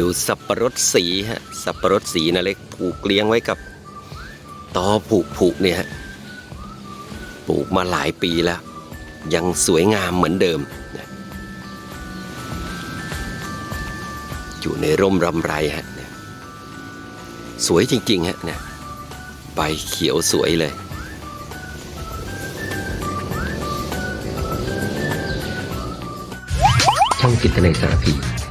ดูสับปะรดสีฮะ สับปะรดสีนะเล็กผูกเลี้ยงไว้กับตอผูกผูกเนี่ยฮะปลูกมาหลายปีแล้ว ยังสวยงามเหมือนเดิม อยู่ในร่มรำไรฮะสวยจริง ๆ ฮะเนี่ยใบเขียวสวยเลย ช่องจิตนสารพี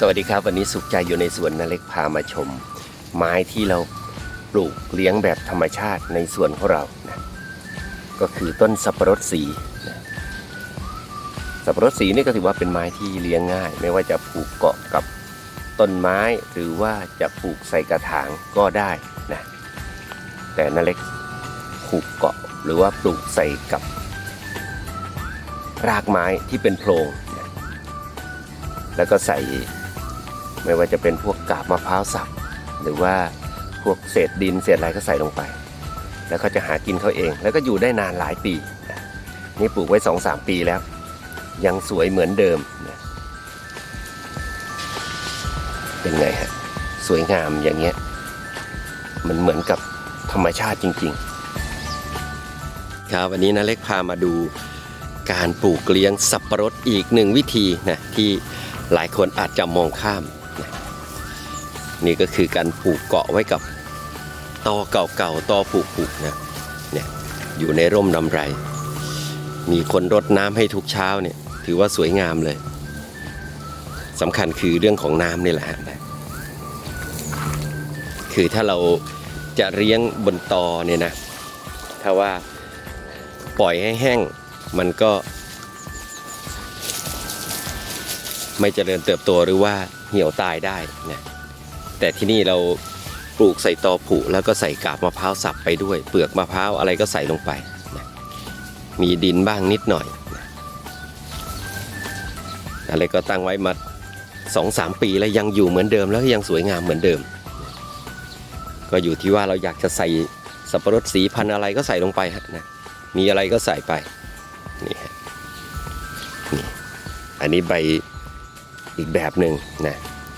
สวัสดีครับ วันนี้สุขใจอยู่ในสวนนาเล็กพามาชม ไม้ที่เราปลูกเลี้ยงแบบธรรมชาติในสวนของเรานะก็คือต้นสับปะรดสีนะสับปะรดสีนี่ก็ถือว่าเป็นไม้ที่เลี้ยงง่าย ไม่ว่าจะปลูกเกาะกับต้นไม้หรือว่าจะปลูกใส่กระถางก็ได้นะแต่นาเล็กปลูกเกาะหรือว่าปลูกใส่กับ รากไม้ที่เป็นโพรงแล้วก็ใส่ ไม่ว่าจะเป็นพวกกาบมะพร้าวสับหรือว่าพวกเศษดินเศษอะไรก็ใส่ลงไป แล้วเขาจะหากินเขาเอง แล้วก็อยู่ได้นานหลายปี นี่ปลูกไว้สองสามปีแล้ว ยังสวยเหมือนเดิม เป็นไงฮะ สวยงามอย่างเงี้ย มันเหมือนกับธรรมชาติจริง ๆ ครับวันนี้นะเล็กพามาดูการปลูกเลี้ยงสับปะรดอีกหนึ่งวิธีนะที่หลายคนอาจจะมองข้าม นี่ก็คือการปลูกเกาะไว้กับตอเก่าๆตอผูกๆนะเนี่ยอยู่ในร่มนำไร มีคนรดน้ำให้ทุกเช้าเนี่ยถือว่าสวยงามเลยสำคัญคือเรื่องของน้ำนี่แหละคือถ้าเราจะเลี้ยงบนตอเนี่ยนะ ถ้าว่าปล่อยให้แห้งมันก็ ไม่เจริญเติบโตหรือว่า เหี่ยวตายได้นะแต่ที่นี่เราปลูกใส่ตอผุแล้วก็ใส่กาบมะพร้าวสับไปด้วย เปลือกมะพร้าวอะไรก็ใส่ลงไปนะมีดินบ้างนิดหน่อยนะอะไรก็ตั้งไว้มาสองสามปีแล้วยังอยู่เหมือนเดิมแล้วก็ยังสวยงามเหมือนเดิม ก็อยู่ที่ว่าเราอยากจะใส่สับปะรดสีพันธุ์อะไรก็ใส่ลงไปฮะนะมีอะไรก็ใส่ไปนี่ฮะนี่อันนี้ใบ อีกแบบหนึ่งนะ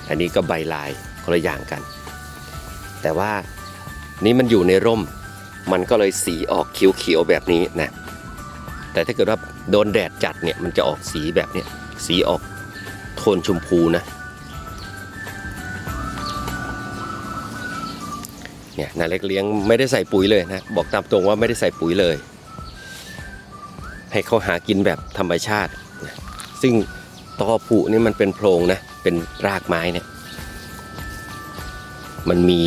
อันนี้ก็ใบลายคนละอย่างกัน แต่ว่านี่มันอยู่ในร่ม มันก็เลยสีออกเขียวๆแบบนี้นะแต่ถ้าเกิดว่าโดนแดดจัดเนี่ยมันจะออกสีแบบเนี้ยสีออกโทนชมพูนะเนี่ยนาเล็กเลี้ยงไม่ได้ใส่ปุ๋ยเลยนะบอกตามตรงว่าไม่ได้ใส่ปุ๋ยเลย ให้เขาหากินแบบธรรมชาติ ซึ่ง ตอผุนี่มันเป็นโพรงนะ เป็นรากไม้เนี่ย มันมี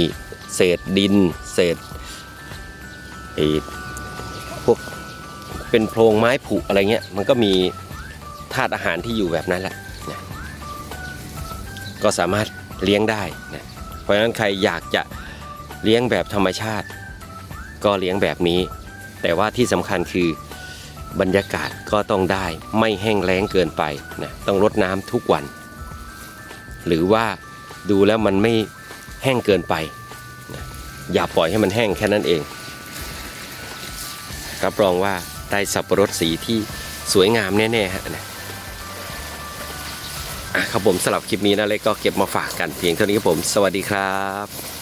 เศษดิน เศษไอ้พวกเป็นโพรงไม้ผุอะไรเงี้ย มันก็มีธาตุอาหารที่อยู่แบบนั้นแหละนะก็สามารถเลี้ยงได้นะเพราะฉะนั้นใครอยากจะเลี้ยงแบบธรรมชาติ ก็เลี้ยงแบบนี้ แต่ว่าที่สำคัญคือ บรรยากาศก็ต้องได้ไม่แห้งแล้งเกินไปนะต้องรดน้ำทุกวัน หรือว่าดูแล้วมันไม่แห้งเกินไปนะอย่าปล่อยให้มันแห้งแค่นั้นเอง รับรองว่าได้สับปะรดสีที่สวยงามแน่ๆฮะนะอะครับผมสำหรับคลิปนี้นะเล็กก็เก็บมาฝากกันเพียงเท่านี้ครับผม สวัสดีครับ